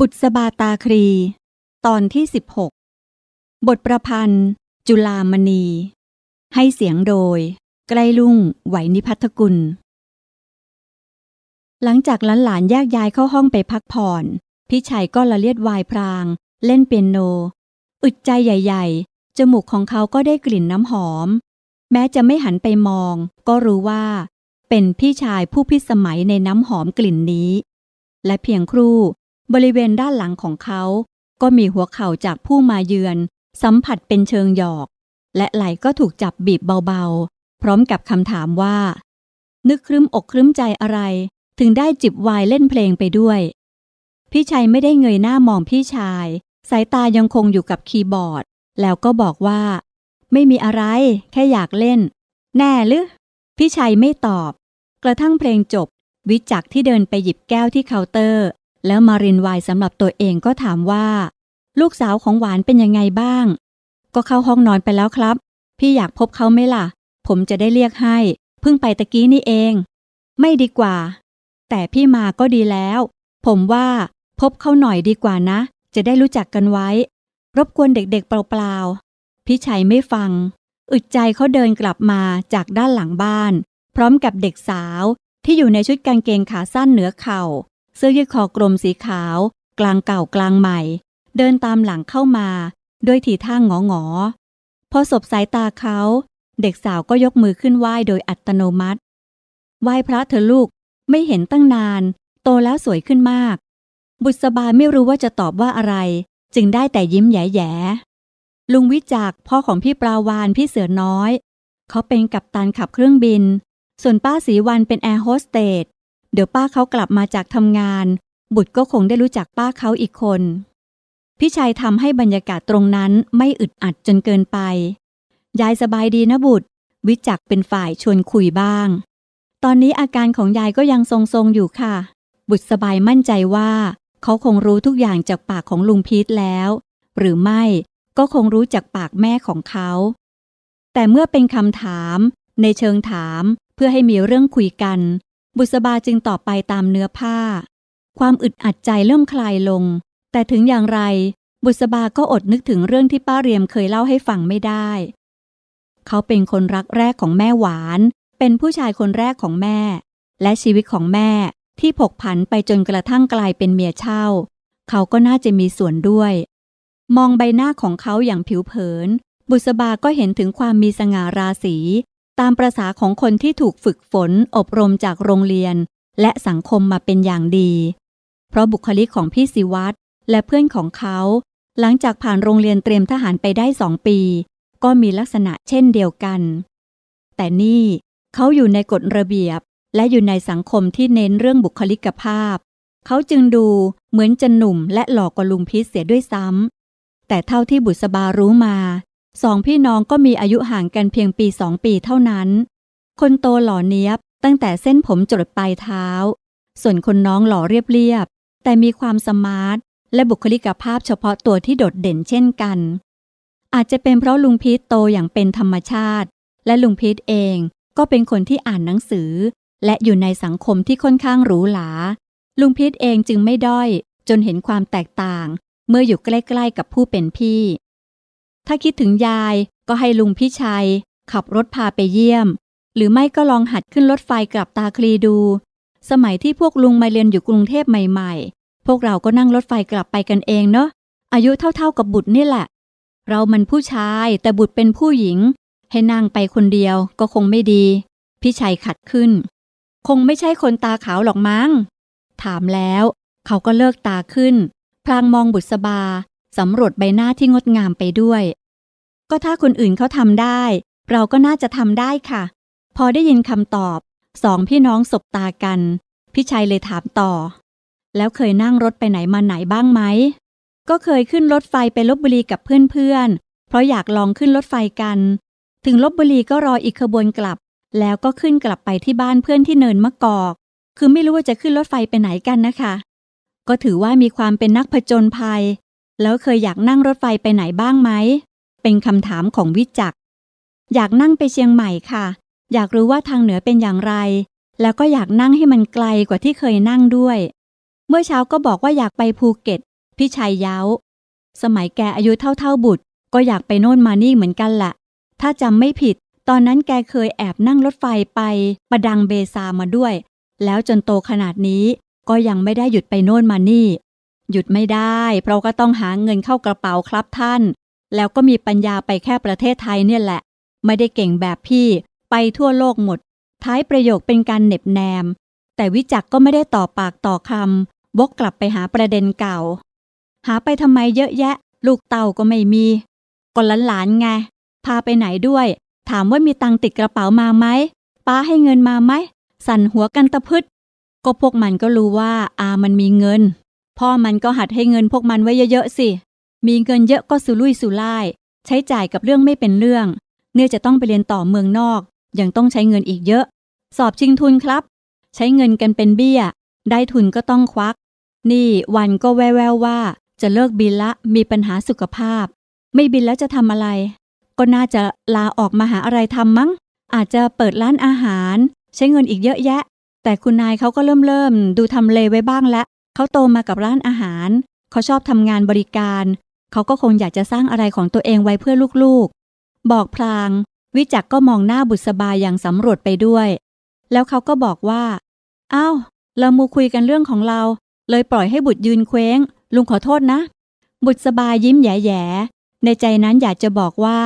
บุษบาตาครี ตอนที่ 16 บทประพันธ์ จุลามณี ให้เสียงโดย ใกล้ลุ่งไหวนิพัทกุล หลังจากหลานๆแยกย้ายเข้าห้องไปพักผ่อน พี่ชัยก็ละเลียดวายพราง เล่นเปียโน อึดใจใหญ่ ๆ จมูกของเขาก็ได้กลิ่นน้ำหอม แม้จะไม่หันไปมอง ก็รู้ว่า เป็นพี่ชายผู้พิสมัยในน้ำหอมกลิ่นนี้ และเพียงครู่ บริเวณด้านหลังของเขา ก็มีหัวเข่าจากผู้มาเยือน สัมผัสเป็นเชิงหยอก และไหล่ก็ถูกจับบีบเบาๆ พร้อมกับคำถามว่า นึกครึ้มอกครึ้มใจอะไร ถึงได้จิบไวายเล่นเพลงไปด้วย พี่ชัยไม่ได้เงยหน้ามองพี่ชาย สายตายังคงอยู่กับคีย์บอร์ด แล้วก็บอกว่า ไม่มีอะไร แค่อยากเล่น แน่หรือพี่ชัยไม่ตอบ กระทั่งเพลงจบ วิจักที่เดินไปหยิบแก้วที่เคาน์เตอร์ แล้วมารินไวน์สำหรับตัวเองก็ถามว่า ลูกสาวของหวานเป็นยังไงบ้าง ก็เข้าห้องนอนไปแล้วครับ พี่อยากพบเขาไหมล่ะ ผมจะได้เรียกให้ เพิ่งไปตะกี้นี่เอง ไม่ดีกว่า แต่พี่มาก็ดีแล้ว ผมว่าพบเขาหน่อยดีกว่านะ จะได้รู้จักกันไว้ รบกวนเด็กๆเปล่าๆพี่ชัยไม่ฟัง อึดใจเขาเดินกลับมาจากด้านหลังบ้าน พร้อมกับเด็กสาวที่อยู่ในชุดกางเกงขาสั้นเหนือเข่า เสื้อยืดคอกลมสีขาว กลางเก่ากลางใหม่ เดินตามหลังเข้ามาด้วยทีท่างงองอๆพอสบสายตาเขา เด็กสาวก็ยกมือขึ้นไหว้โดยอัตโนมัติไหว้พระเธอลูกไม่เห็นตั้งนาน โตแล้วสวยขึ้นมาก บุษบาไม่รู้ว่าจะตอบว่าอะไร จึงได้แต่ยิ้มแย่ๆลุงวิจักพ่อของพี่ปลาวานพี่เสือน้อย เขาเป็นกัปตันขับเครื่องบิน ส่วนป้าสีวันเป็นแอร์โฮสเตส เดี๋ยวป้าเขากลับมาจากทำงาน บุตรก็คงได้รู้จักป้าเขาอีกคน พี่ชัยทำให้บรรยากาศตรงนั้นไม่อึดอัดจนเกินไป ยายสบายดีนะบุตร วิจักเป็นฝ่ายชวนคุยบ้าง ตอนนี้อาการของยายก็ยังทรงๆอยู่ค่ะ บุตรสบายมั่นใจว่า เขาคงรู้ทุกอย่างจากปากของลุงพีทแล้ว หรือไม่ก็คงรู้จากปากแม่ของเขา แต่เมื่อเป็นคำถาม ในเชิงถามเพื่อให้มีเรื่องคุยกัน บุษบาจึงตอบไปตามเนื้อผ้า ความอึดอัดใจเริ่มคลายลง แต่ถึงอย่างไร บุษบาก็อดนึกถึงเรื่องที่ป้าเรียมเคยเล่าให้ฟังไม่ได้ เขาเป็นคนรักแรกของแม่หวาน เป็นผู้ชายคนแรกของแม่ และชีวิตของแม่ที่ผกผันไปจนกระทั่งกลายเป็นเมียเช่า เขาก็น่าจะมีส่วนด้วย มองใบหน้าของเขาอย่างผิวเผิน บุษบาก็เห็นถึงความมีสง่าราศี ตามประษาของคนที่ถูกฝึกฝนอบรมจากโรงเรียน และสังคมมาเป็นอย่างดี เพราะบุคลิกของพี่สิวัตรและเพื่อนของเขา หลังจากผ่านโรงเรียนเตรียมทหารไปได้สองปี ก็มีลักษณะเช่นเดียวกัน แต่นี่เขาอยู่ในกฎระเบียบ และอยู่ในสังคมที่เน้นเรื่องบุคลิกภาพ เขาจึงดูเหมือนจะหนุ่มและหล่อกว่าลุงพิษเสียด้วยซ้ำแต่เท่าที่บุษบารู้มา สองพี่น้องก็มีอายุห่างกันเพียงปีสองปีเท่านั้น คนโตหล่อเนียบตั้งแต่เส้นผมจรดปลายเท้า ส่วนคนน้องหล่อเรียบเรียบ แต่มีความสมาร์ท และบุคลิกภาพเฉพาะตัวที่โดดเด่นเช่นกัน อาจจะเป็นเพราะลุงพีทโตอย่างเป็นธรรมชาติ และลุงพีทเองก็เป็นคนที่อ่านหนังสือ และอยู่ในสังคมที่ค่อนข้างหรูหรา ลุงพีทเองจึงไม่ด้อย จนเห็นความแตกต่าง เมื่ออยู่ใกล้ ๆ กับผู้เป็นพี่ ถ้าคิดถึงยายก็ให้ลุงพี่ชัย ขับรถพาไปเยี่ยม หรือไม่ก็ลองหัดขึ้นรถไฟกลับตาคลีดู สมัยที่พวกลุงมาเรียนอยู่กรุงเทพใหม่ๆ พวกเราก็นั่งรถไฟกลับไปกันเองเนาะอายุเท่าๆกับบุตรนี่แหละ เรามันผู้ชายแต่บุตรเป็นผู้หญิง ให้นั่งไปคนเดียวก็คงไม่ดี พี่ชัยขัดขึ้น คงไม่ใช่คนตาขาวหรอกมั้ง ถามแล้ว เขาก็เลิกตาขึ้น พลางมองบุษบา สำรวจใบหน้าที่งดงามไปด้วย ก็ถ้าคนอื่นเขาทำได้ เราก็น่าจะทำได้ค่ะ พอได้ยินคำตอบ สองพี่น้องสบตากัน พี่ชัยเลยถามต่อ แล้วเคยนั่งรถไปไหนมาไหนบ้างไหม ก็เคยขึ้นรถไฟไปลบบุรีกับเพื่อนๆ เพราะอยากลองขึ้นรถไฟกัน ถึงลบบุรีก็รออีกขบวนกลับ แล้วก็ขึ้นกลับไปที่บ้านเพื่อนที่เนินมะกอก คือไม่รู้ว่าจะขึ้นรถไฟไปไหนกันนะคะ ก็ถือว่ามีความเป็นนักผจญภัย แล้วเคยอยากนั่งรถไฟไปไหนบ้างไหม เป็นคำถามของวิจักอยากนั่งไปเชียงใหม่ค่ะ อยากรู้ว่าทางเหนือเป็นอย่างไร แล้วก็อยากนั่งให้มันไกลกว่าที่เคยนั่งด้วย เมื่อเช้าก็บอกว่าอยากไปภูเก็ต พี่ชัยเย้า สมัยแกอายุเท่าๆบุตร ก็อยากไปโน่นมานี่เหมือนกันละ่ะ ถ้าจำไม่ผิด ตอนนั้นแกเคยแอบนั่งรถไฟไปประดังเบซามาด้วย แล้วจนโตขนาดนี้ก็ยังไม่ได้หยุดไปโน่นมานี่ หยุดไม่ได้ เพราะก็ต้องหาเงินเข้ากระเป๋าครับท่าน แล้วก็มีปัญญาไปแค่ประเทศไทยเนี่ยแหละ ไม่ได้เก่งแบบพี่ไปทั่วโลกหมด ท้ายประโยคเป็นการเหน็บแนม แต่วิจักก็ไม่ได้ต่อปากต่อคำวกกลับไปหาประเด็นเก่า หาไปทำไมเยอะแยะ ลูกเต่าก็ไม่มีก็หลานๆไงพาไปไหนด้วย ถามว่ามีตังติดกระเป๋ามาไหมป้าให้เงินมาไหมสั่นหัวกันตะพึดก็พวกมันก็รู้ว่าอามันมีเงิน พ่อมันก็หัดให้เงินพวกมันไว้เยอะๆสิ มีเงินเยอะก็สุรุ่ยสุร่าย ใช้จ่ายกับเรื่องไม่เป็นเรื่อง เนื่อจะต้องไปเรียนต่อเมืองนอก ยังต้องใช้เงินอีกเยอะ สอบชิงทุนครับ ใช้เงินกันเป็นเบี้ย ได้ทุนก็ต้องควัก นี่วันก็แววๆว่า จะเลิกบินละ มีปัญหาสุขภาพ ไม่บินแล้วจะทำอะไร ก็น่าจะลาออกมาหาอะไรทำมั้ง อาจจะเปิดร้านอาหาร ใช้เงินอีกเยอะแยะ แต่คุณนายเขาก็เริ่มเริ่มดูทำเลไว้บ้างแล้ว เขาโตมากับร้านอาหาร เขาชอบทำงานบริการ เขาก็คงอยากจะสร้างอะไรของตัวเองไว้เพื่อลูกๆ บอกพลาง วิจักก็มองหน้าบุษบาอย่างสำรวจไปด้วย แล้วเขาก็บอกว่าอ้าวเรามูคุยกันเรื่องของเรา เลยปล่อยให้บุตรยืนเคว้ง ลุงขอโทษนะ บุตรสบายยิ้มแย่ๆในใจนั้นอยากจะบอกว่า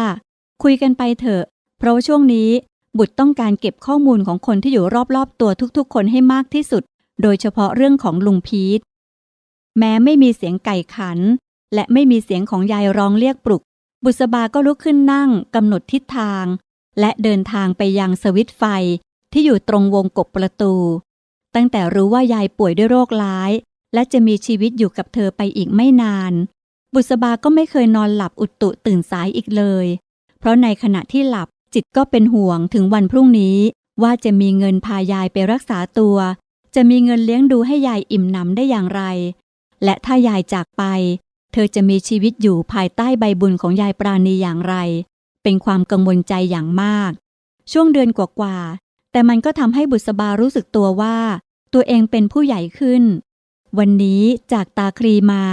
คุยกันไปเถอะ เพราะช่วงนี้บุตรต้องการเก็บข้อมูลของคนที่อยู่รอบๆตัวทุกๆ คนให้มากที่สุด โดยเฉพาะเรื่องของลุงพีทแม้ไม่มีเสียงไก่ขัน และไม่มีเสียงของยายร้องเรียกปลุก บุษบาก็ลุกขึ้นนั่งกำหนดทิศทาง และเดินทางไปยังสวิตไฟที่อยู่ตรงวงกบประตู ตั้งแต่รู้ว่ายายป่วยด้วยโรคร้าย และจะมีชีวิตอยู่กับเธอไปอีกไม่นาน บุษบาก็ไม่เคยนอนหลับอุตุตื่นสายอีกเลย เพราะในขณะที่หลับจิตก็เป็นห่วงถึงวันพรุ่งนี้ว่าจะมีเงินพายายไปรักษาตัว จะมีเงินเลี้ยงดูให้ยายอิ่มหนำได้อย่างไร และถ้ายายจากไป เธอจะมีชีวิตอยู่ภายใต้ใบบุญของยายปราณีอย่างไร เป็นความกังวลใจอย่างมาก ช่วงเดือนกว่าๆแต่มันก็ทำให้บุษบารู้สึกตัวว่า ตัวเองเป็นผู้ใหญ่ขึ้น วันนี้จากตาครีมา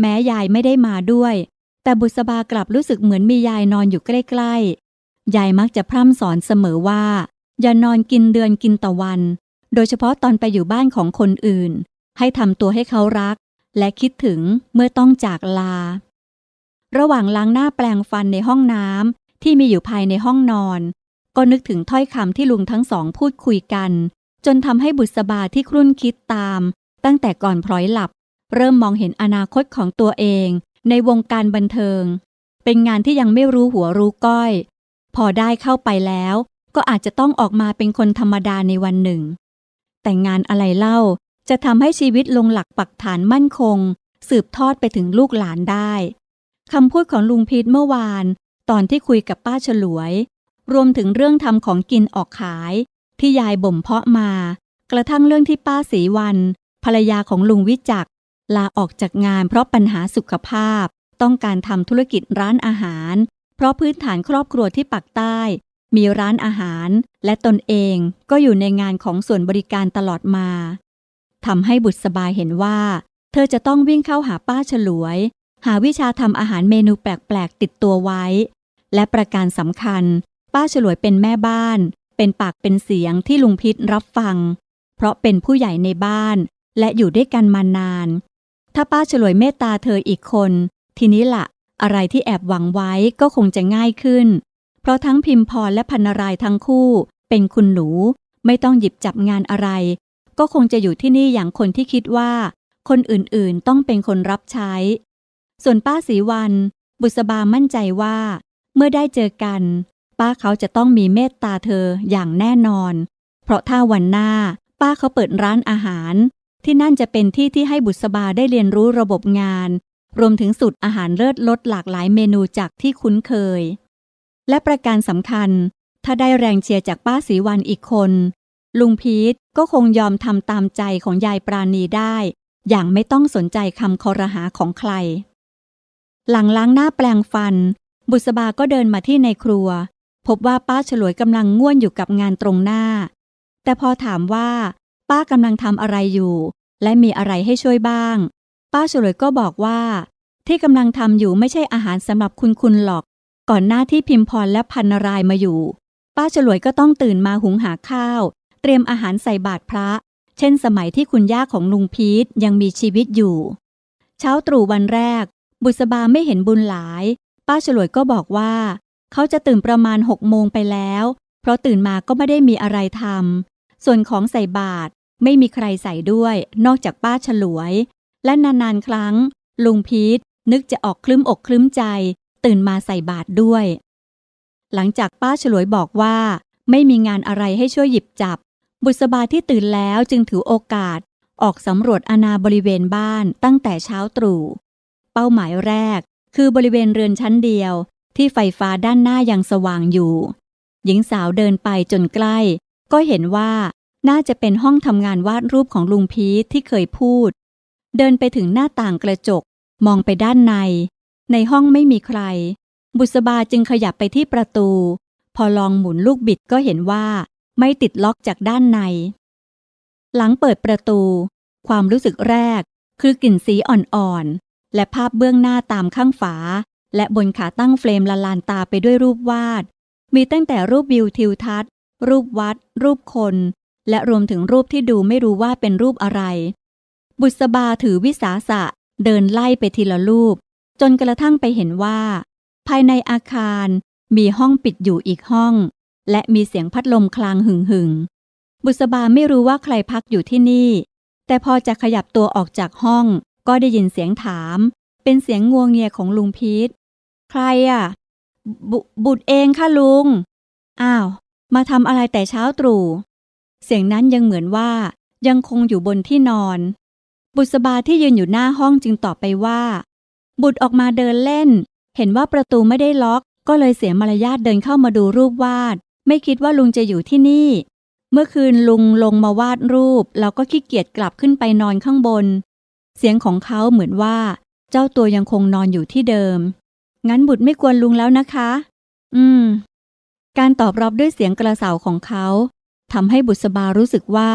แม้ยายไม่ได้มาด้วย แต่บุษบากลับรู้สึกเหมือนมียายนอนอยู่ใกล้ๆยายมักจะพร่ำสอนเสมอว่า อย่านอนกินเดือนกินตะวัน โดยเฉพาะตอนไปอยู่บ้านของคนอื่น ให้ทำตัวให้เขารัก และคิดถึงเมื่อต้องจากลา ระหว่างล้างหน้าแปลงฟันในห้องน้ำที่มีอยู่ภายในห้องนอน ก็นึกถึงถ้อยคำที่ลุงทั้งสองพูดคุยกัน จนทำให้บุษบาที่ครุ่นคิดตาม ตั้งแต่ก่อนพลอยหลับ เริ่มมองเห็นอนาคตของตัวเอง ในวงการบันเทิง เป็นงานที่ยังไม่รู้หัวรู้ก้อย พอได้เข้าไปแล้วก็อาจจะต้องออกมาเป็นคนธรรมดาในวันหนึ่ง แต่งงานอะไรเล่า จะทำให้ชีวิตลงหลักปักฐานมั่นคง สืบทอดไปถึงลูกหลานได้คำพูดของลุงพีทเมื่อวาน ตอนที่คุยกับป้าฉลวย รวมถึงเรื่องทำของกินออกขาย ที่ยายบ่มเพาะมา กระทั่งเรื่องที่ป้าสีวัน ภรรยาของลุงวิจักลาออกจากงานเพราะปัญหาสุขภาพ ต้องการทำธุรกิจร้านอาหาร เพราะพื้นฐานครอบครัวที่ปักใต้ มีร้านอาหาร และตนเองก็อยู่ในงานของส่วนบริการตลอดมาทำให้บุตรสบายเห็นว่า เธอจะต้องวิ่งเข้าหาป้าฉลวย หาวิชาทำอาหารเมนูแปลกๆติดตัวไว้ และประการสำคัญ ป้าฉลวยเป็นแม่บ้าน เป็นปากเป็นเสียงที่ลุงพิษรับฟัง เพราะเป็นผู้ใหญ่ในบ้าน และอยู่ด้วยกันมานาน ถ้าป้าฉลวยเมตตาเธออีกคน ทีนี้ละ่ะ อะไรที่แอบหวังไว้ก็คงจะง่ายขึ้น เพราะทั้งพิมพรและพันนารายทั้งคู่ เป็นคุณหนู ไม่ต้องหยิบจับงานอะไร ก็คงจะอยู่ที่นี่อย่างคนที่คิดว่า คนอื่นๆต้องเป็นคนรับใช้ ส่วนป้าศรีวัน บุษบามั่นใจว่า เมื่อได้เจอกัน ป้าเขาจะต้องมีเมตตาเธออย่างแน่นอน เพราะถ้าวันหน้า ป้าเขาเปิดร้านอาหาร ที่นั่นจะเป็นที่ที่ให้บุษบาได้เรียนรู้ระบบงาน รวมถึงสูตรอาหารเลิศลดหลากหลายเมนูจากที่คุ้นเคย และประการสำคัญ ถ้าได้แรงเชียร์จากป้าศรีวันอีกคน ลุงพีทก็คงยอมทำตามใจของยายปราณีได้ อย่างไม่ต้องสนใจคำคอรหาของใคร หลังล้างหน้าแปลงฟัน บุษบาก็เดินมาที่ในครัว พบว่าป้าฉลวยกำลังง่วนอยู่กับงานตรงหน้า แต่พอถามว่า ป้ากำลังทำอะไรอยู่ และมีอะไรให้ช่วยบ้าง ป้าฉลวยก็บอกว่าที่กำลังทำอยู่ไม่ใช่อาหารสำหรับคุณคุณหรอก ก่อนหน้าที่พิมพรและพันนารายมาอยู่ ป้าฉลวยก็ต้องตื่นมาหุงหาข้าว เตรียมอาหารใส่บาตรพระ เช่นสมัยที่คุณย่าของลุงพีทยังมีชีวิตอยู่ เช้าตรู่วันแรก บุษบาไม่เห็นบุญหลาย ป้าฉลวยก็บอกว่า เขาจะตื่นประมาณหกโมงไปแล้ว เพราะตื่นมาก็ไม่ได้มีอะไรทำส่วนของใส่บาตรไม่มีใครใส่ด้วย นอกจากป้าฉลวย และนานๆครั้ง ลุงพีทนึกจะออกคลึ้มอกคลึ้มใจ ตื่นมาใส่บาตรด้วย หลังจากป้าฉลวยบอกว่า ไม่มีงานอะไรให้ช่วยหยิบจับ บุษบาที่ตื่นแล้วจึงถือโอกาส ออกสำรวจอาณาบริเวณบ้านตั้งแต่เช้าตรู่ เป้าหมายแรก คือบริเวณเรือนชั้นเดียว ที่ไฟฟ้าด้านหน้ายังสว่างอยู่ หญิงสาวเดินไปจนใกล้ ก็เห็นว่าน่าจะเป็นห้องทำงานวาดรูปของลุงพีทที่เคยพูด เดินไปถึงหน้าต่างกระจกมองไปด้านใน ในห้องไม่มีใคร บุษบาจึงขยับไปที่ประตู พอลองหมุนลูกบิดก็เห็นว่า ไม่ติดล็อกจากด้านใน หลังเปิดประตู ความรู้สึกแรก คือกลิ่นสีอ่อนๆ และภาพเบื้องหน้าตามข้างฝา และบนขาตั้งเฟรมละลานตาไปด้วยรูปวาด มีตั้งแต่รูปวิวทิวทัศน์ รูปวัด รูปคน และรวมถึงรูปที่ดูไม่รู้ว่าเป็นรูปอะไร บุษบาถือวิสาสะเดินไล่ไปทีละรูป จนกระทั่งไปเห็นว่า ภายในอาคารมีห้องปิดอยู่อีกห้อง และมีเสียงพัดลมคลางหึ่งหึ่งบุษบาไม่รู้ว่าใครพักอยู่ที่นี่ แต่พอจะขยับตัวออกจากห้อง ก็ได้ยินเสียงถาม เป็นเสียงงวงเงียของลุงพีทใครอะบบุตรเองค่ะลุง อ้าว มาทำอะไรแต่เช้าตรู่เสียงนั้นยังเหมือนว่ายังคงอยู่บนที่นอน บุษบาที่ยืนอยู่หน้าห้องจึงตอบไปว่า บุตรออกมาเดินเล่น เห็นว่าประตูไม่ได้ล็อก ก็เลยเสียมารยาทเดินเข้ามาดูรูปวาด ไม่คิดว่าลุงจะอยู่ที่นี่ เมื่อคืนลุงลงมาวาดรูปเราก็ขี้เกียจกลับขึ้นไปนอนข้างบน เสียงของเขาเหมือนว่า เจ้าตัวยังคงนอนอยู่ที่เดิม งั้นบุตรไม่กวนลุงแล้วนะคะ อืม การตอบรับด้วยเสียงกระเสาของเขาทำให้บุษบารู้สึกว่า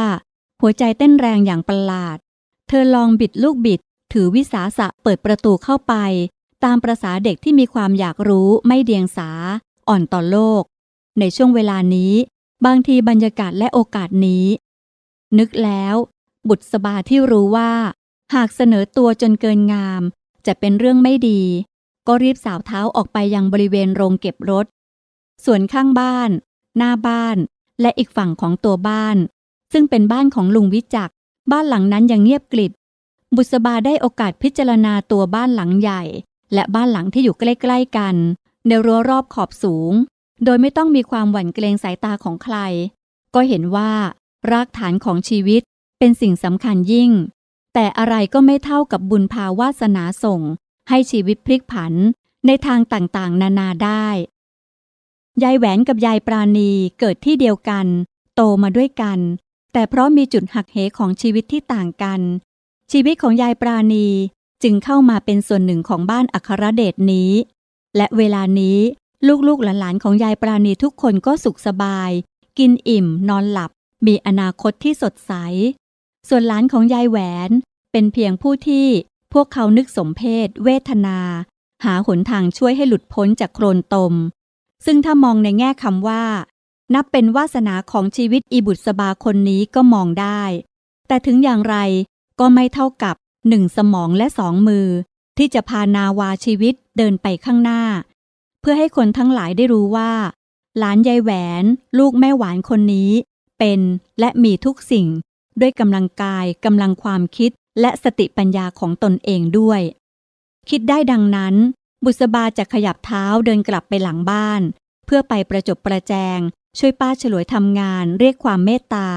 หัวใจเต้นแรงอย่างประหลาด เธอลองบิดลูกบิด ถือวิสาสะเปิดประตูเข้าไป ตามประษาเด็กที่มีความอยากรู้ไม่เดียงสา อ่อนต่อโลก ในช่วงเวลานี้ บางทีบรรยากาศและโอกาสนี้ นึกแล้ว บุตรสบาที่รู้ว่า หากเสนอตัวจนเกินงาม จะเป็นเรื่องไม่ดี ก็รีบสาวเท้าออกไปยังบริเวณโรงเก็บรถ ส่วนข้างบ้าน หน้าบ้าน และอีกฝั่งของตัวบ้าน ซึ่งเป็นบ้านของลุงวิจักบ้านหลังนั้นยังเงียบกลิบ บุษบาได้โอกาสพิจารณาตัวบ้านหลังใหญ่ และบ้านหลังที่อยู่ใกล้ๆกัน ในรั้วรอบขอบสูง โดยไม่ต้องมีความหวั่นเกรงสายตาของใคร ก็เห็นว่า รากฐานของชีวิตเป็นสิ่งสำคัญยิ่ง แต่อะไรก็ไม่เท่ากับบุญภาวาสนาส่ง ให้ชีวิตพลิกผันในทางต่างๆ นานาได้ ยายแหวนกับยายปราณีเกิดที่เดียวกัน โตมาด้วยกัน แต่เพราะมีจุดหักเหของชีวิตที่ต่างกัน ชีวิตของยายปราณีจึงเข้ามาเป็นส่วนหนึ่งของบ้านอัครเดชนี้ และเวลานี้ลูกๆหลานๆของยายปราณีทุกคนก็สุขสบาย กินอิ่ม นอนหลับ มีอนาคตที่สดใส ส่วนหลานของยายแหวนเป็นเพียงผู้ที่พวกเขานึกสมเพศ เวทนา หาหนทางช่วยให้หลุดพ้นจากโครนตม ซึ่งถ้ามองในแง่คำว่า นับเป็นวาสนาของชีวิตอีบุตรสบาคนนี้ก็มองได้ แต่ถึงอย่างไร ก็ไม่เท่ากับหนึ่งสมองและสองมือ ที่จะพานาวาชีวิตเดินไปข้างหน้า เพื่อให้คนทั้งหลายได้รู้ว่า หลานยายแหวน ลูกแม่หวานคนนี้ เป็นและมีทุกสิ่ง ด้วยกำลังกายกำลังความคิดและสติปัญญาของตนเองด้วย คิดได้ดังนั้น บุษบาจะขยับเท้าเดินกลับไปหลังบ้าน เพื่อไปประจบประแจง ช่วยป้าฉลวยทำงานเรียกความเมตตา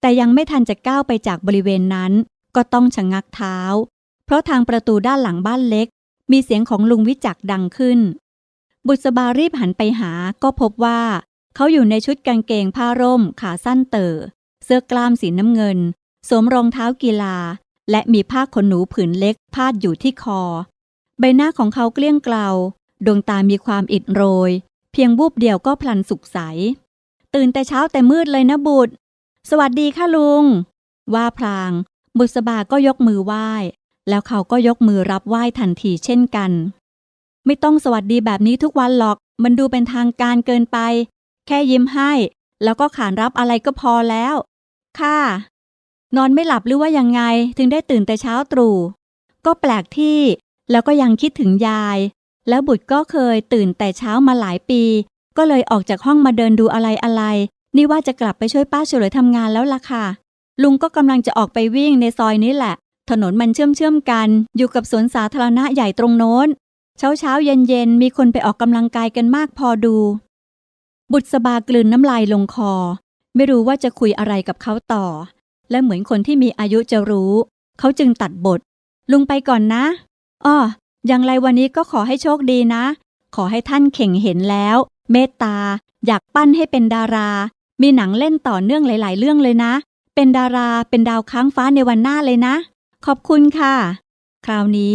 แต่ยังไม่ทันจะก้าวไปจากบริเวณนั้น ก็ต้องชะงักเท้า เพราะทางประตูด้านหลังบ้านเล็ก มีเสียงของลุงวิจักดังขึ้น บุษบารีบหันไปหาก็พบว่า เขาอยู่ในชุดกางเกงผ้าร่ม ขาสั้นเต๋อเสื้อกล้ามสีน้ำเงิน สวมรองเท้ากีฬา และมีผ้าขนหนูผืนเล็กพาดอยู่ที่คอ ใบหน้าของเขาเกลี้ยงเกลาดวงตามีความอิดโรย เพียงวูบเดียวก็พลันสุขใส ตื่นแต่เช้าแต่มืดเลยนะบุตร สวัสดีค่ะลุง ว่าพลาง บุษบาก็ยกมือไหว้ แล้วเขาก็ยกมือรับไหว้ทันทีเช่นกัน ไม่ต้องสวัสดีแบบนี้ทุกวันหรอก มันดูเป็นทางการเกินไป แค่ยิ้มให้ แล้วก็ขานรับอะไรก็พอแล้ว ค่ะ นอนไม่หลับหรือว่ายังไงถึงได้ตื่นแต่เช้าตรู่ก็แปลกที่ แล้วก็ยังคิดถึงยาย แล้วบุตรก็เคยตื่นแต่เช้ามาหลายปี ก็เลยออกจากห้องมาเดินดูอะไรอะไร นี่ว่าจะกลับไปช่วยป้าเฉลยทำงานแล้วล่ะค่ะ ลุงก็กำลังจะออกไปวิ่งในซอยนี้แหละ ถนนมันเชื่อมเชื่อมกัน อยู่กับสวนสาธารณะใหญ่ตรงโน้น เช้าเช้าเย็นเย็นมีคนไปออกกำลังกายกันมากพอดู บุตรสบากลืนน้ำลายลงคอ ไม่รู้ว่าจะคุยอะไรกับเขาต่อ และเหมือนคนที่มีอายุจะรู้ เขาจึงตัดบท ลุงไปก่อนนะอ้ออย่างไรวันนี้ก็ขอให้โชคดีนะ ขอให้ท่านเข่งเห็นแล้ว เมตตา อยากปั้นให้เป็นดารา มีหนังเล่นต่อเนื่องหลาย ๆ เรื่องเลยนะ เป็นดาราเป็นดาวค้างฟ้าในวันหน้าเลยนะ ขอบคุณค่ะ คราวนี้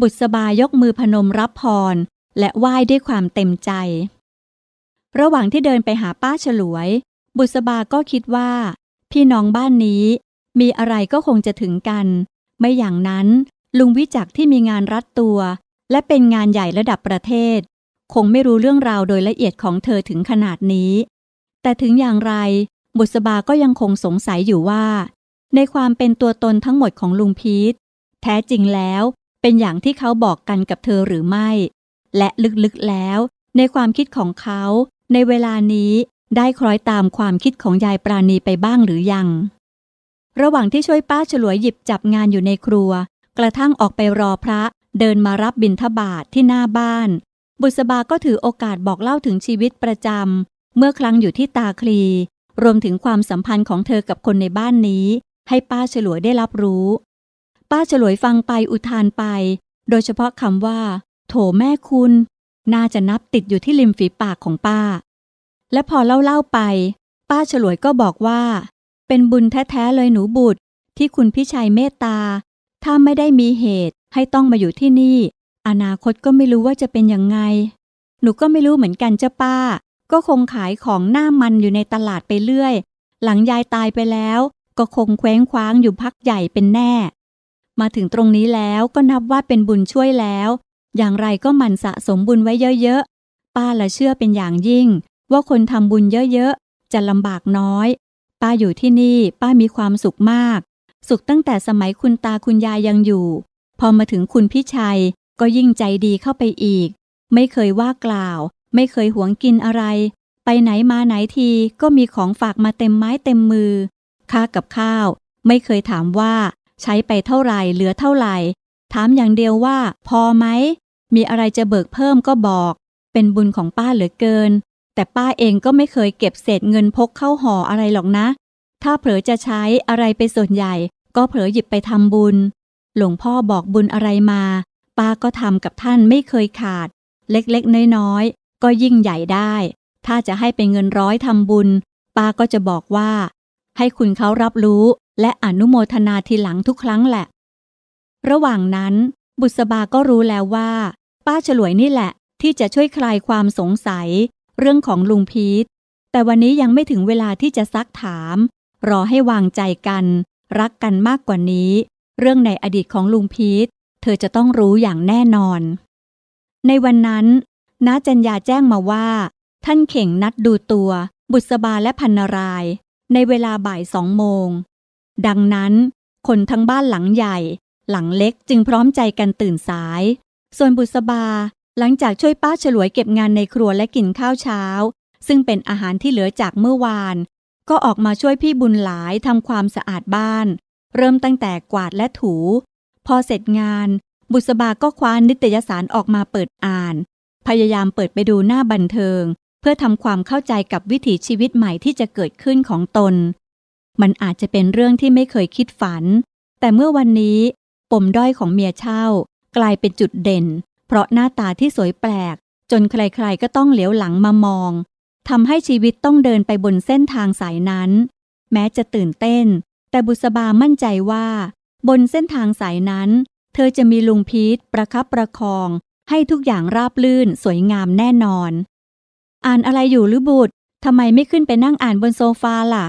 บุษบายกมือพนมรับพร และไหว้ด้วยความเต็มใจ ระหว่างที่เดินไปหาป้าฉลวย บุษบาก็คิดว่า พี่น้องบ้านนี้ มีอะไรก็คงจะถึงกัน ไม่อย่างนั้น ลุงวิจักที่มีงานรัดตัว และเป็นงานใหญ่ระดับประเทศ คงไม่รู้เรื่องราวโดยละเอียดของเธอถึงขนาดนี้ แต่ถึงอย่างไร บุษบาก็ยังคงสงสัยอยู่ว่า ในความเป็นตัวตนทั้งหมดของลุงพีทแท้จริงแล้วเป็นอย่างที่เขาบอกกันกับเธอหรือไม่ และลึกๆแล้ว ในความคิดของเขา ในเวลานี้ได้คล้อยตามความคิดของยายปราณีไปบ้างหรือยัง ระหว่างที่ช่วยป้าฉลวยหยิบจับงานอยู่ในครัว กระทั่งออกไปรอพระ เดินมารับบิณฑบาตทที่หน้าบ้าน บุษบาก็ถือโอกาสบอกเล่าถึงชีวิตประจำเมื่อครั้งอยู่ที่ตาคลี รวมถึงความสัมพันธ์ของเธอกับคนในบ้านนี้ ให้ป้าฉลวยได้รับรู้ ป้าฉลวยฟังไปอุทานไป โดยเฉพาะคำว่า โถแม่คุณ น่าจะนับติดอยู่ที่ริมฝีปากของป้า และพอเล่าเล่าๆไป ป้าฉลวยก็บอกว่า เป็นบุญแท้ๆเลยหนูบุตร ที่คุณพี่ชัยเมตตา ถ้าไม่ได้มีเหตุให้ต้องมาอยู่ที่นี่ อนาคตก็ไม่รู้ว่าจะเป็นยังไง หนูก็ไม่รู้เหมือนกันเจ้าป้า ก็คงขายของหน้ามันอยู่ในตลาดไปเรื่อย หลังยายตายไปแล้ว ก็คงเคว้งคว้างอยู่พักใหญ่เป็นแน่ มาถึงตรงนี้แล้วก็นับว่าเป็นบุญช่วยแล้ว อย่างไรก็หมั่นสะสมบุญไว้เยอะๆ ป้าละเชื่อเป็นอย่างยิ่ง ว่าคนทำบุญเยอะๆ จะลำบากน้อย ป้าอยู่ที่นี่ป้ามีความสุขมาก สุขตั้งแต่สมัยคุณตาคุณยายยังอยู่ พอมาถึงคุณพี่ชัยก็ยิ่งใจดีเข้าไปอีก ไม่เคยว่ากล่าว ไม่เคยหวงกินอะไร ไปไหนมาไหนทีก็มีของฝากมาเต็มไม้เต็มมือ ค่ากับข้าว ไม่เคยถามว่า ใช้ไปเท่าไหร่เหลือเท่าไหร่ ถามอย่างเดียวว่า พอไหม มีอะไรจะเบิกเพิ่มก็บอก เป็นบุญของป้าเหลือเกิน แต่ป้าเองก็ไม่เคยเก็บเศษเงินพกเข้าห่ออะไรหรอกนะ ถ้าเผลอจะใช้อะไรไปส่วนใหญ่ ก็เผลอหยิบไปทำบุญ หลวงพ่อบอกบุญอะไรมา ป้าก็ทำกับท่านไม่เคยขาดเล็กๆ น้อยๆ ก็ยิ่งใหญ่ได้ ถ้าจะให้เป็นเงินร้อยทำบุญ ป้าก็จะบอกว่า ให้คุณเขารับรู้และอนุโมทนาทีหลังทุกครั้งแหละ ระหว่างนั้น บุษบาก็รู้แล้วว่า ป้าฉลวยนี่แหละ ที่จะช่วยคลายความสงสัย เรื่องของลุงพีทแต่วันนี้ยังไม่ถึงเวลาที่จะซักถาม รอให้วางใจกัน รักกันมากกว่านี้ เรื่องในอดีตของลุงพีทเธอจะต้องรู้อย่างแน่นอน ในวันนั้น น้าจัญญาแจ้งมาว่า ท่านเข่งนัดดูตัว บุษบาและพันนาราย ในเวลาบ่ายสองโมง ดังนั้น คนทั้งบ้านหลังใหญ่ หลังเล็กจึงพร้อมใจกันตื่นสาย ส่วนบุษบาหลังจากช่วยป้าฉลวยเก็บงานในครัวและกินข้าวเช้า ซึ่งเป็นอาหารที่เหลือจากเมื่อวาน ก็ออกมาช่วยพี่บุญหลายทำความสะอาดบ้าน เริ่มตั้งแต่กวาดและถู พอเสร็จงาน บุษบาก็คว้านิตยสารออกมาเปิดอ่าน พยายามเปิดไปดูหน้าบันเทิง เพื่อทำความเข้าใจกับวิถีชีวิตใหม่ที่จะเกิดขึ้นของตน มันอาจจะเป็นเรื่องที่ไม่เคยคิดฝัน แต่เมื่อวันนี้ ปมด้อยของเมียเช่า กลายเป็นจุดเด่น เพราะหน้าตาที่สวยแปลก จนใครๆก็ต้องเหลียวหลังมามองทำให้ชีวิตต้องเดินไปบนเส้นทางสายนั้น แม้จะตื่นเต้น แต่บุษบามั่นใจว่า บนเส้นทางสายนั้น เธอจะมีลุงพีทประคับประคอง ให้ทุกอย่างราบลื่นสวยงามแน่นอน อ่านอะไรอยู่หรือบุตรทำไมไม่ขึ้นไปนั่งอ่านบนโซฟาล่ะ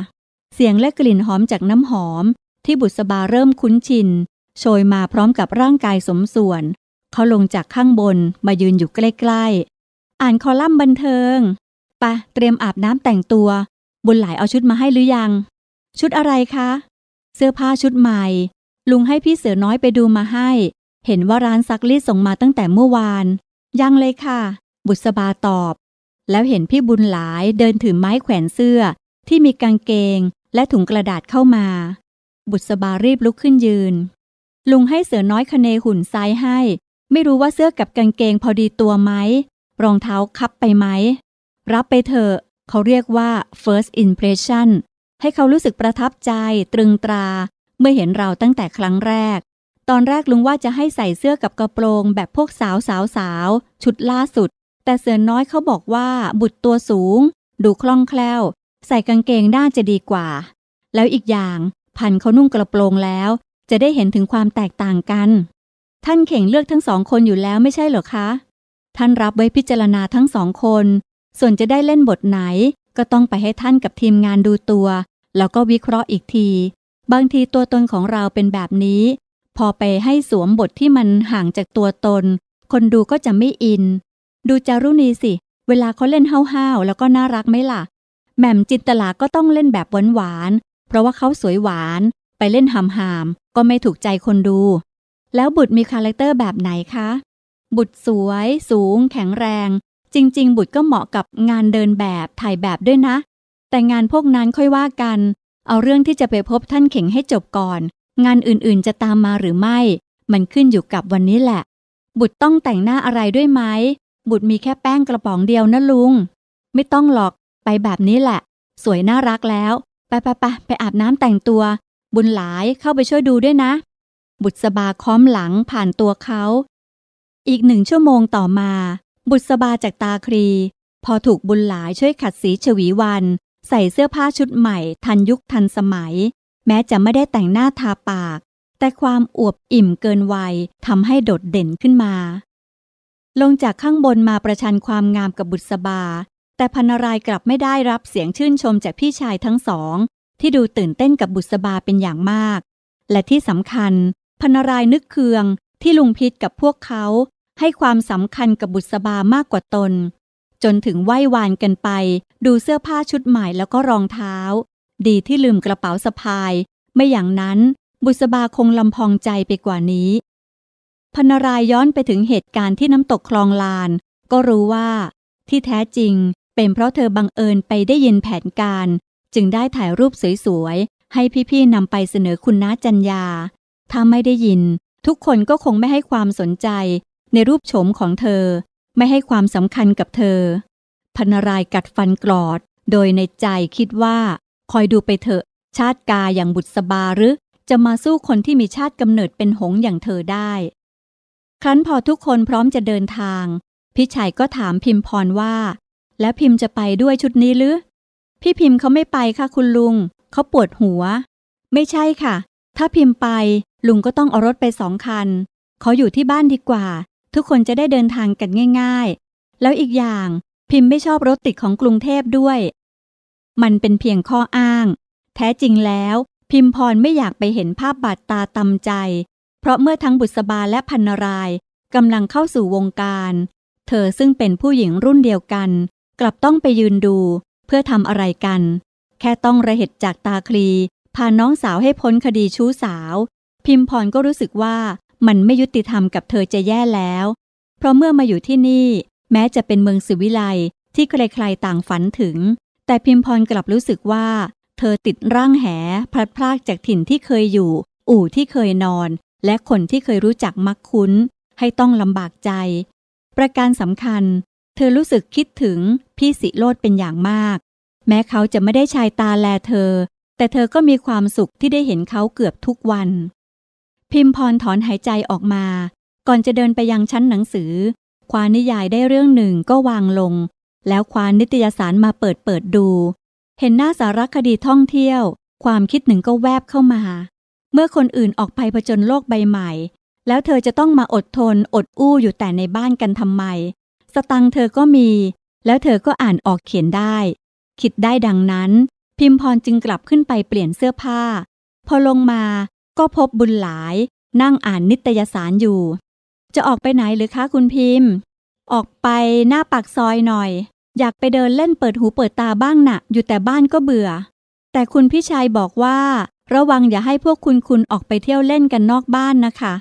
เสียงและกลิ่นหอมจากน้ำหอม ที่บุษบาเริ่มคุ้นชิน โชยมาพร้อมกับร่างกายสมส่วน เขาลงจากข้างบนมายืนอยู่ใกล้ๆ อ่านคอลัมน์บันเทิงปะเตรียมอาบน้ำแต่งตัว บุญหลายเอาชุดมาให้หรือยัง ชุดอะไรคะ เสื้อผ้าชุดใหม่ ลุงให้พี่เสือน้อยไปดูมาให้ เห็นว่าร้านซักรีดส่งมาตั้งแต่เมื่อวาน ยังเลยค่ะ บุษบาตอบ แล้วเห็นพี่บุญหลายเดินถือไม้แขวนเสื้อ ที่มีกางเกง และถุงกระดาษเข้ามา บุษบารีบลุกขึ้นยืน ลุงให้เสือน้อยคเนหุ่นไซส์ให้ ไม่รู้ว่าเสื้อกับกางเกงพอดีตัวไหม รองเท้าคับไปไหม รับไปเถอะ เขาเรียกว่า first impression ให้เขารู้สึกประทับใจตรึงตรา เมื่อเห็นเราตั้งแต่ครั้งแรก ตอนแรกลุงว่าจะให้ใส่เสื้อกับกระโปรงแบบพวกสาวสาวสาวชุดล่าสุด แต่เสือน้อยเขาบอกว่าบุตรตัวสูง ดูคล่องแคล่ว ใส่กางเกงน่าจะดีกว่า แล้วอีกอย่างพันเขานุ่งกระโปรงแล้ว จะได้เห็นถึงความแตกต่างกัน ท่านเข่งเลือกทั้งสองคนอยู่แล้วไม่ใช่เหรอคะ ท่านรับไว้พิจารณาทั้งสองคน ส่วนจะได้เล่นบทไหน ก็ต้องไปให้ท่านกับทีมงานดูตัว แล้วก็วิเคราะห์อีกที บางทีตัวตนของเราเป็นแบบนี้ พอไปให้สวมบทที่มันห่างจากตัวตน คนดูก็จะไม่อิน ดูจารุณีสิ เวลาเขาเล่นห้าวๆแล้วก็น่ารักไหมล่ะแหม่มจินตลาก็ต้องเล่นแบบหวานๆเพราะว่าเขาสวยหวาน ไปเล่นหามๆก็ไม่ถูกใจคนดู แล้วบุตรมีคาแรคเตอร์แบบไหนคะ บุตรสวย สูง แข็งแรง จริง ๆ บุตรก็เหมาะกับงานเดินแบบถ่ายแบบด้วยนะ แต่งานพวกนั้นค่อยว่ากัน เอาเรื่องที่จะไปพบท่านเข่งให้จบก่อน งานอื่นๆจะตามมาหรือไม่ มันขึ้นอยู่กับวันนี้แหละ บุตรต้องแต่งหน้าอะไรด้วยไหม บุตรมีแค่แป้งกระป๋องเดียวนะลุง ไม่ต้องหรอกไปแบบนี้แหละ สวยน่ารักแล้ว ไปไปไปไปอาบน้ำแต่งตัว บุญหลายเข้าไปช่วยดูด้วยนะ บุตรสบาค้อมหลังผ่านตัวเขา อีกหนึ่งชั่วโมงต่อมา บุตรสบาจากตาครี พอถูกบุญหลายช่วยขัดสีฉวีวัน ใส่เสื้อผ้าชุดใหม่ ทันยุคทันสมัย แม้จะไม่ได้แต่งหน้าทาปาก แต่ความอวบอิ่มเกินวัยทำให้โดดเด่นขึ้นมา ลงจากข้างบนมาประชันความงามกับบุตรสบา แต่พันรายกลับไม่ได้รับเสียงชื่นชมจากพี่ชายทั้งสอง ที่ดูตื่นเต้นกับบุษบาเป็นอย่างมาก และที่สำคัญพันรายนึกเคืองที่ลุงพิษกับพวกเขา ให้ความสำคัญกับบุษบามากกว่าตนจนถึงไหว้วานกันไป ดูเสื้อผ้าชุดใหม่แล้วก็รองเท้า ดีที่ลืมกระเป๋าสะพาย ไม่อย่างนั้นบุษบาคงลำพองใจไปกว่านี้พนรายย้อนไปถึงเหตุการณ์ที่น้ำตกคลองลาน ก็รู้ว่า ที่แท้จริงเป็นเพราะเธอบังเอิญไปได้ยินแผนการ จึงได้ถ่ายรูปสวยๆ ให้พี่ๆนำไปเสนอคุณน้าจัญญา ถ้าไม่ได้ยิน ทุกคนก็คงไม่ให้ความสนใจ ในรูปโฉมของเธอ ไม่ให้ความสำคัญกับเธอพนรายกัดฟันกรอด โดยในใจคิดว่า คอยดูไปเถอะ ชาติกาอย่างบุตรสบาหรือ จะมาสู้คนที่มีชาติกำเนิดเป็นหงอย่างเธอได้ ครั้นพอทุกคนพร้อมจะเดินทาง พี่ชัยก็ถามพิมพรว่า แล้วพิมพ์จะไปด้วยชุดนี้หรือ พี่พิมพ์เขาไม่ไปค่ะคุณลุง เขาปวดหัว ไม่ใช่ค่ะ ถ้าพิมพ์ไป ลุงก็ต้องเอารถไปสองคัน ขออยู่ที่บ้านดีกว่า ทุกคนจะได้เดินทางกันง่าย ๆ แล้วอีกอย่างพิมพ์ไม่ชอบรถติดของกรุงเทพด้วย มันเป็นเพียงข้ออ้าง แท้จริงแล้ว พิมพรไม่อยากไปเห็นภาพบาดตาตำใจ เพราะเมื่อทั้งบุษบาและพันรายกำลังเข้าสู่วงการ เธอซึ่งเป็นผู้หญิงรุ่นเดียวกัน กลับต้องไปยืนดู เพื่อทำอะไรกัน แค่ต้องระเหตุจากตาคลี พาน้องสาวให้พ้นคดีชู้สาว พิมพรก็รู้สึกว่ามันไม่ยุติธรรมกับเธอจะแย่แล้ว เพราะเมื่อมาอยู่ที่นี่ แม้จะเป็นเมืองสิวิไลที่ใครๆต่างฝันถึง แต่พิมพรกลับรู้สึกว่า เธอติดร่างแหพลัดพรากจากถิ่นที่เคยอยู่ อู่ที่เคยนอน และคนที่เคยรู้จักมักคุ้น ให้ต้องลำบากใจ ประการสำคัญ เธอรู้สึกคิดถึงพี่สิโลดเป็นอย่างมาก แม้เขาจะไม่ได้ชายตาแลเธอ แต่เธอก็มีความสุขที่ได้เห็นเขาเกือบทุกวัน พิมพรถอนหายใจออกมา ก่อนจะเดินไปยังชั้นหนังสือคว้านิยายได้เรื่องหนึ่งก็วางลง แล้วคว้านิตยสารมาเปิดเปิดดู เห็นหน้าสารคดีท่องเที่ยว ความคิดหนึ่งก็แวบเข้ามา เมื่อคนอื่นออกไปผจญโลกใบใหม่ แล้วเธอจะต้องมาอดทนอดอู้อยู่แต่ในบ้านกันทำไม สตังค์เธอก็มี แล้วเธอก็อ่านออกเขียนได้ คิดได้ดังนั้น พิมพรจึงกลับขึ้นไปเปลี่ยนเสื้อผ้า พอลงมาก็พบบุญหลาย นั่งอ่านนิตยสารอยู่ จะออกไปไหนหรือคะคุณพิมพ์ ออกไปหน้าปากซอยหน่อย อยากไปเดินเล่นเปิดหูเปิดตาบ้างน่ะ อยู่แต่บ้านก็เบื่อ แต่คุณพี่ชัยบอกว่า ระวังอย่าให้พวกคุณคุณออกไปเที่ยวเล่นกันนอกบ้านนะคะ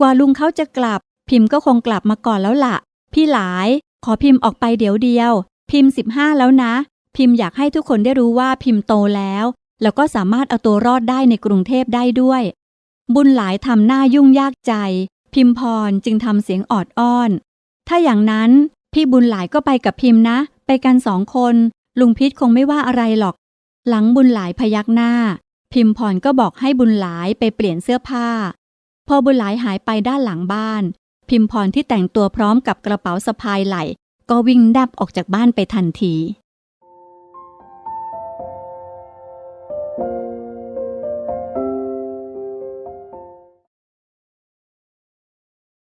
กว่าลุงเขาจะกลับ พิมพ์ก็คงกลับมาก่อนแล้วล่ะ พี่หลาย ขอพิมพ์ออกไปเดี๋ยวเดียว พิมพ์สิบห้าแล้วนะ พิมพ์อยากให้ทุกคนได้รู้ว่าพิมพ์โตแล้ว แล้วก็สามารถเอาตัวรอดได้ในกรุงเทพได้ด้วย บุญหลายทำหน้ายุ่งยากใจ พิมพรจึงทำเสียงออดอ้อน ถ้าอย่างนั้นพี่บุญหลายก็ไปกับพิมพ์นะ ไปกันสองคน ลุงพิษคงไม่ว่าอะไรหรอก หลังบุญหลายพยักหน้า พิมพรก็บอกให้บุญหลายไปเปลี่ยนเสื้อผ้า พอบุญหลายหายไปด้านหลังบ้าน พิมพรที่แต่งตัวพร้อมกับกระเป๋าสะพายไหล่ก็วิ่งแนบออกจากบ้านไปทันที